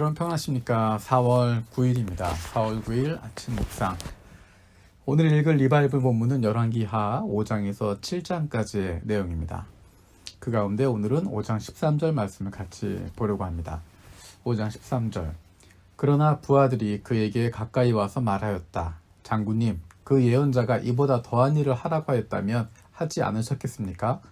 여러분 평안하십니까? 4월 9일입니다. 4월 9일 아침 묵상. 오늘 읽을 리바이블 본문은 열왕기하 5장에서 7장까지의 내용입니다. 그 가운데 오늘은 5장 13절 말씀을 같이 보려고 합니다. 5장 13절. 그러나 부하들이 그에게 가까이 와서 말하였다. 장군님, 그 예언자가 이보다 더한 일을 하라고 하였다면 하지 않으셨겠습니까?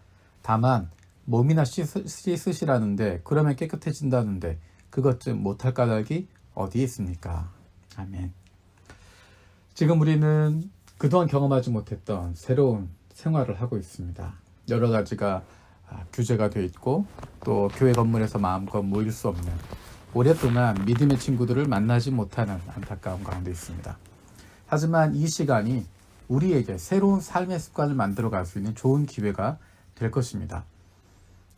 다만 몸이나 씻으, 씻으시라는데 그러면 깨끗해진다는데 그것 좀 못할 까닭이 어디 있습니까? 아멘. 지금 우리는 그동안 경험하지 못했던 새로운 생활을 하고 있습니다. 여러 가지가 아, 규제가 되어 있고 또 교회 건물에서 마음껏 모일 수 없는 오랫동안 믿음의 친구들을 만나지 못하는 안타까움 가운데 있습니다. 하지만 이 시간이 우리에게 새로운 삶의 습관을 만들어 갈 수 있는 좋은 기회가 될 것입니다.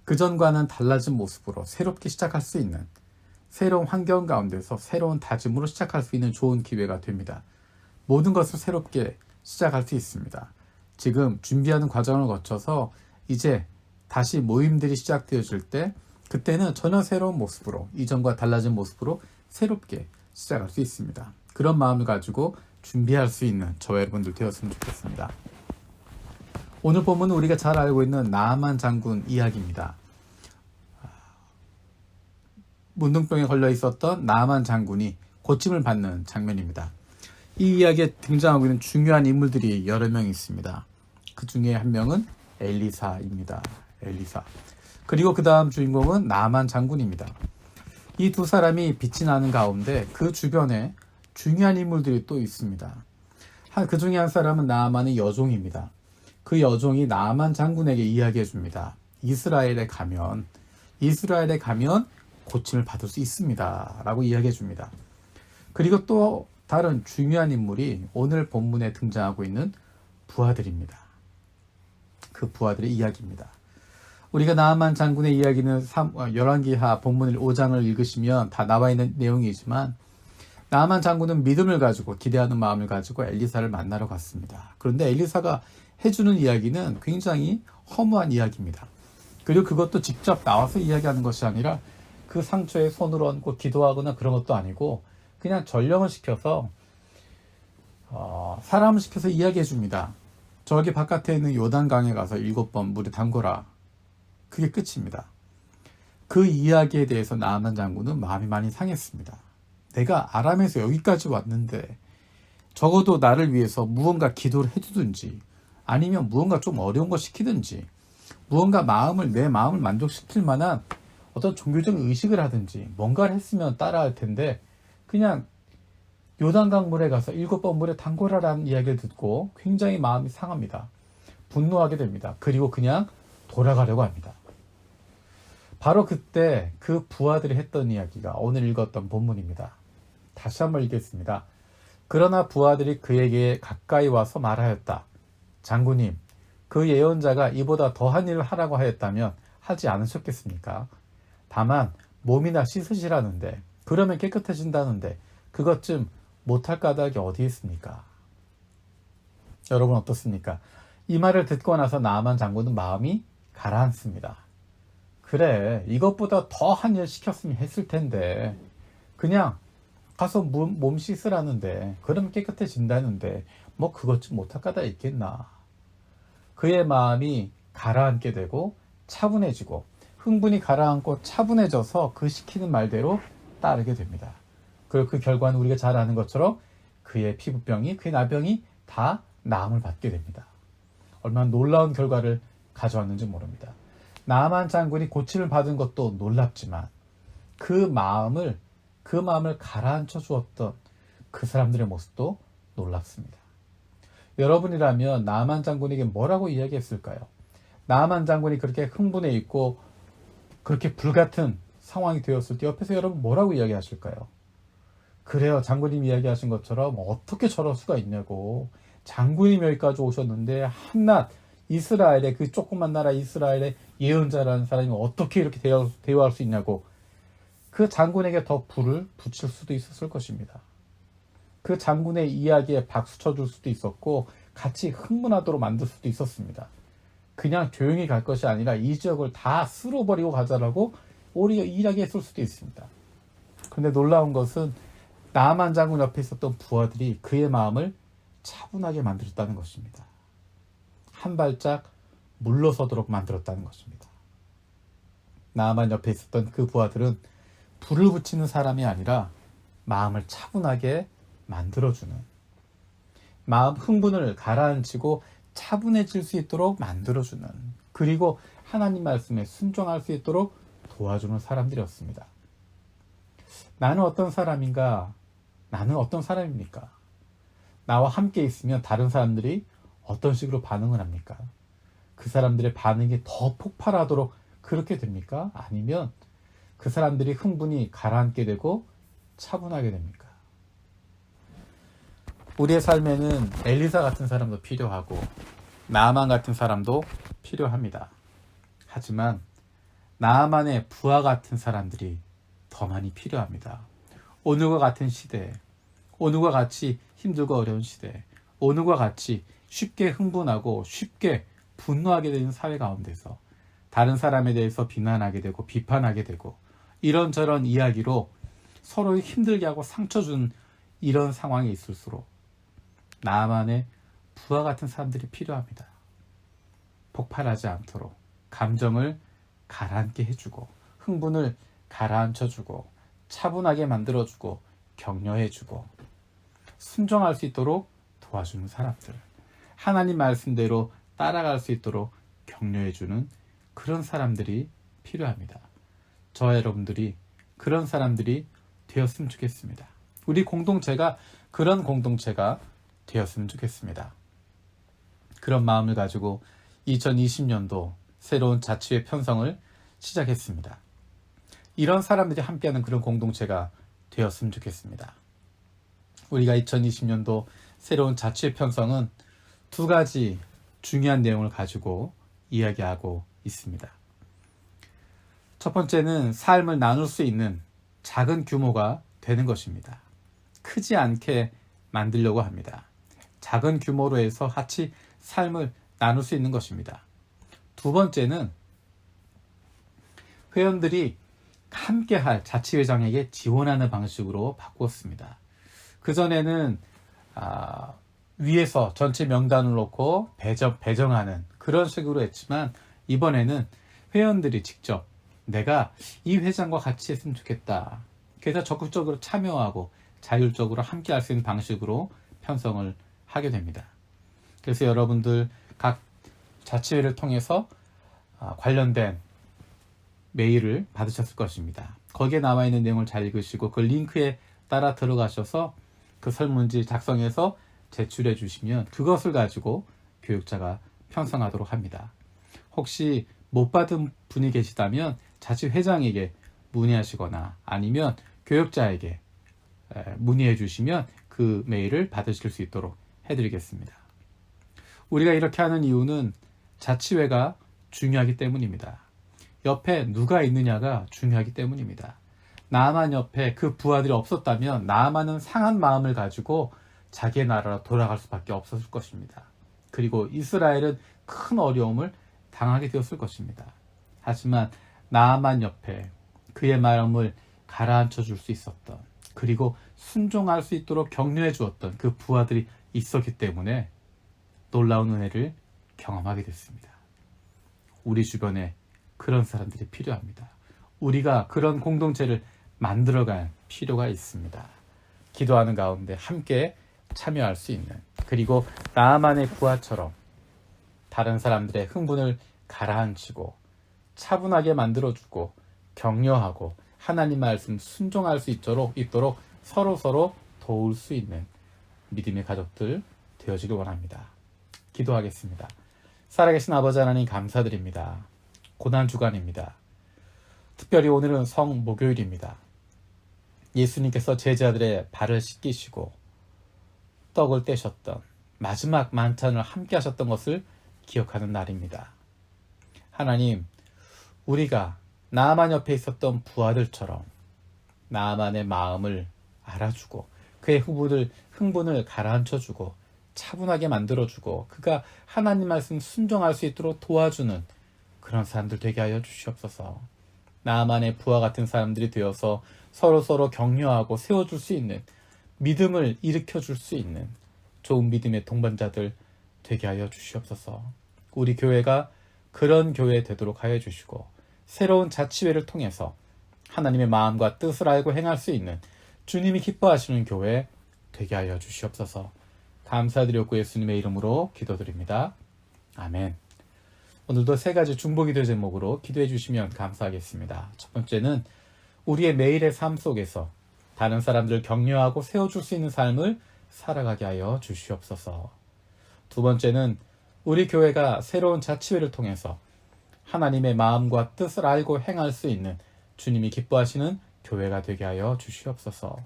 그전과는 달라진 모습으로 새롭게 시작할 수 있는 새로운 환경 가운데서 새로운 다짐으로 시작할 수 있는 좋은 기회가 됩니다. 모든 것을 새롭게 시작할 수 있습니다. 지금 준비하는 과정을 거쳐서 이제 다시 모임들이 시작되어질 때 그때는 전혀 새로운 모습으로 이전과 달라진 모습으로 새롭게 시작할 수 있습니다. 그런 마음을 가지고 준비할 수 있는 저와 여러분들 되었으면 좋겠습니다. 오늘 본문은 우리가 잘 알고 있는 나아만 장군 이야기입니다. 문둥병에 걸려 있었던 나아만 장군이 고침을 받는 장면입니다. 이 이야기에 등장하고 있는 중요한 인물들이 여러 명 있습니다. 그 중에 한 명은 엘리사입니다. 엘리사. 그리고 그 다음 주인공은 나만 장군입니다. 이 두 사람이 빛이 나는 가운데 그 주변에 중요한 인물들이 또 있습니다. 그 중에 한 사람은 나만의 여종입니다. 그 여종이 나만 장군에게 이야기해 줍니다. 이스라엘에 가면 이스라엘에 가면 고침을 받을 수 있습니다. 라고 이야기해 줍니다. 그리고 또 다른 중요한 인물이 오늘 본문에 등장하고 있는 부하들입니다. 그 부하들의 이야기입니다. 우리가 나아만 장군의 이야기는 11기하 어, 본문을 5장을 읽으시면 다 나와 있는 내용이지만 나아만 장군은 믿음을 가지고 기대하는 마음을 가지고 엘리사를 만나러 갔습니다. 그런데 엘리사가 해주는 이야기는 굉장히 허무한 이야기입니다. 그리고 그것도 직접 나와서 이야기하는 것이 아니라 그 상처에 손을 얹고 기도하거나 그런 것도 아니고 그냥 전령을 시켜서 어, 사람을 시켜서 이야기해 줍니다. 저기 바깥에 있는 요단강에 가서 일곱 번 물에 담궈라. 그게 끝입니다. 그 이야기에 대해서 나아만 장군은 마음이 많이 상했습니다. 내가 아람에서 여기까지 왔는데 적어도 나를 위해서 무언가 기도를 해주든지 아니면 무언가 좀 어려운 거 시키든지 무언가 마음을 내 마음을 만족시킬 만한 어떤 종교적 의식을 하든지 뭔가를 했으면 따라할 텐데 그냥 요단강 물에 가서 일곱 번 물에 담궈라라는 이야기를 듣고 굉장히 마음이 상합니다. 분노하게 됩니다. 그리고 그냥 돌아가려고 합니다. 바로 그때 그 부하들이 했던 이야기가 오늘 읽었던 본문입니다. 다시 한번 읽겠습니다. 그러나 부하들이 그에게 가까이 와서 말하였다. 장군님, 그 예언자가 이보다 더한 일을 하라고 하였다면 하지 않으셨겠습니까? 다만 몸이나 씻으시라는데 그러면 깨끗해진다는데 그것 좀 못할 까닭이 어디 있습니까? 여러분 어떻습니까? 이 말을 듣고 나서 나만 장군은 마음이 가라앉습니다. 그래 이것보다 더 한 일 시켰으면 했을 텐데 그냥 가서 몸, 몸 씻으라는데 그럼 깨끗해진다는데 뭐 그것 좀 못할 까닭 있겠나 그의 마음이 가라앉게 되고 차분해지고 흥분이 가라앉고 차분해져서 그 시키는 말대로 따르게 됩니다. 그리고 그 결과는 우리가 잘 아는 것처럼 그의 피부병이, 그의 나병이 다 나음을 받게 됩니다. 얼마나 놀라운 결과를 가져왔는지 모릅니다. 나만 장군이 고침을 받은 것도 놀랍지만 그 마음을, 그 마음을 가라앉혀 주었던 그 사람들의 모습도 놀랍습니다. 여러분이라면 나만 장군에게 뭐라고 이야기했을까요? 나만 장군이 그렇게 흥분해 있고 그렇게 불같은 상황이 되었을 때 옆에서 여러분 뭐라고 이야기하실까요? 그래요. 장군님 이야기하신 것처럼 어떻게 저럴 수가 있냐고. 장군님 여기까지 오셨는데 한낱 이스라엘의 그 조그만 나라 이스라엘의 예언자라는 사람이 어떻게 이렇게 대화, 대화할 수 있냐고. 그 장군에게 더 불을 붙일 수도 있었을 것입니다. 그 장군의 이야기에 박수 쳐줄 수도 있었고 같이 흥분하도록 만들 수도 있었습니다. 그냥 조용히 갈 것이 아니라 이 지역을 다 쓸어버리고 가자라고 오히려 이야기했을 수도 있습니다. 그런데 놀라운 것은 나만 장군 옆에 있었던 부하들이 그의 마음을 차분하게 만들었다는 것입니다. 한 발짝 물러서도록 만들었다는 것입니다. 나만 옆에 있었던 그 부하들은 불을 붙이는 사람이 아니라 마음을 차분하게 만들어주는 마음 흥분을 가라앉히고 차분해질 수 있도록 만들어주는 그리고 하나님 말씀에 순종할 수 있도록 도와주는 사람들이었습니다. 나는 어떤 사람인가? 나는 어떤 사람입니까? 나와 함께 있으면 다른 사람들이 어떤 식으로 반응을 합니까? 그 사람들의 반응이 더 폭발하도록 그렇게 됩니까? 아니면 그 사람들이 흥분이 가라앉게 되고 차분하게 됩니까? 우리의 삶에는 엘리사 같은 사람도 필요하고 나아만 같은 사람도 필요합니다. 하지만 나아만의 부하 같은 사람들이 더 많이 필요합니다. 오늘과 같은 시대에 오늘과 같이 힘들고 어려운 시대에 오늘과 같이 쉽게 흥분하고 쉽게 분노하게 되는 사회 가운데서 다른 사람에 대해서 비난하게 되고 비판하게 되고 이런저런 이야기로 서로 힘들게 하고 상처 준 이런 상황이 있을수록 나만의 부하 같은 사람들이 필요합니다. 폭발하지 않도록 감정을 가라앉게 해주고 흥분을 가라앉혀주고 차분하게 만들어주고 격려해주고 순종할 수 있도록 도와주는 사람들 하나님 말씀대로 따라갈 수 있도록 격려해주는 그런 사람들이 필요합니다. 저 여러분들이 그런 사람들이 되었으면 좋겠습니다. 우리 공동체가 그런 공동체가 되었으면 좋겠습니다. 그런 마음을 가지고 2020년도 새로운 자치회 편성을 시작했습니다. 이런 사람들이 함께하는 그런 공동체가 되었으면 좋겠습니다. 우리가 2020년도 새로운 자치회 편성은 두 가지 중요한 내용을 가지고 이야기하고 있습니다. 첫 번째는 삶을 나눌 수 있는 작은 규모가 되는 것입니다. 크지 않게 만들려고 합니다. 작은 규모로 해서 같이 삶을 나눌 수 있는 것입니다. 두 번째는 회원들이 함께 할 자치회장에게 지원하는 방식으로 바꾸었습니다. 그전에는 아, 위에서 전체 명단을 놓고 배정, 배정하는 그런 식으로 했지만 이번에는 회원들이 직접 내가 이 회장과 같이 했으면 좋겠다. 그래서 적극적으로 참여하고 자율적으로 함께 할 수 있는 방식으로 편성을 하게 됩니다. 그래서 여러분들 각 자치회를 통해서 아, 관련된 메일을 받으셨을 것입니다. 거기에 나와 있는 내용을 잘 읽으시고 그 링크에 따라 들어가셔서 그 설문지 작성해서 제출해 주시면 그것을 가지고 교육자가 편성하도록 합니다. 혹시 못 받은 분이 계시다면 자치회장에게 문의하시거나 아니면 교육자에게 문의해 주시면 그 메일을 받으실 수 있도록 해드리겠습니다. 우리가 이렇게 하는 이유는 자치회가 중요하기 때문입니다. 옆에 누가 있느냐가 중요하기 때문입니다. 나만 옆에 그 부하들이 없었다면 나만은 상한 마음을 가지고 자기의 나라로 돌아갈 수밖에 없었을 것입니다. 그리고 이스라엘은 큰 어려움을 당하게 되었을 것입니다. 하지만 나만 옆에 그의 마음을 가라앉혀 줄 수 있었던 그리고 순종할 수 있도록 격려해 주었던 그 부하들이 있었기 때문에 놀라운 은혜를 경험하게 됐습니다. 우리 주변에 그런 사람들이 필요합니다. 우리가 그런 공동체를 만들어갈 필요가 있습니다. 기도하는 가운데 함께 참여할 수 있는 그리고 나만의 부하처럼 다른 사람들의 흥분을 가라앉히고 차분하게 만들어주고 격려하고 하나님 말씀 순종할 수 있도록, 있도록 서로 서로 도울 수 있는 믿음의 가족들 되어지길 원합니다. 기도하겠습니다. 살아계신 아버지 하나님 감사드립니다. 고난 주간입니다. 특별히 오늘은 성 목요일입니다. 예수님께서 제자들의 발을 씻기시고 떡을 떼셨던 마지막 만찬을 함께 하셨던 것을 기억하는 날입니다. 하나님, 우리가 나만 옆에 있었던 부하들처럼 나만의 마음을 알아주고 그의 후보들 흥분을 가라앉혀주고 차분하게 만들어주고 그가 하나님 말씀 순종할 수 있도록 도와주는 그런 사람들 되게 하여 주시옵소서. 나만의 부하 같은 사람들이 되어서 서로 서로 격려하고 세워줄 수 있는 믿음을 일으켜 줄 수 있는 좋은 믿음의 동반자들 되게 하여 주시옵소서. 우리 교회가 그런 교회 되도록 하여 주시고 새로운 자치회를 통해서 하나님의 마음과 뜻을 알고 행할 수 있는 주님이 기뻐하시는 교회 되게 하여 주시옵소서. 감사드렸고 예수님의 이름으로 기도드립니다. 아멘. 오늘도 세 가지 중보기도 제목으로 기도해 주시면 감사하겠습니다. 첫 번째는 우리의 매일의 삶 속에서 다른 사람들을 격려하고 세워줄 수 있는 삶을 살아가게 하여 주시옵소서. 두 번째는 우리 교회가 새로운 자치회를 통해서 하나님의 마음과 뜻을 알고 행할 수 있는 주님이 기뻐하시는 교회가 되게 하여 주시옵소서.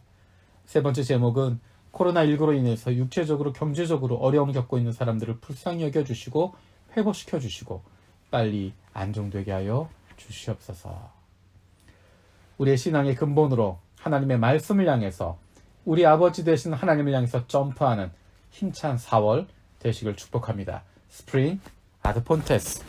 세 번째 제목은 코로나19로 인해서 육체적으로 경제적으로 어려움을 겪고 있는 사람들을 불쌍히 여겨 주시고 회복시켜 주시고 빨리 안정되게 하여 주시옵소서. 우리의 신앙의 근본으로 하나님의 말씀을 향해서 우리 아버지 되신 하나님을 향해서 점프하는 힘찬 4월 되시길 축복합니다. 스프링 아드폰테스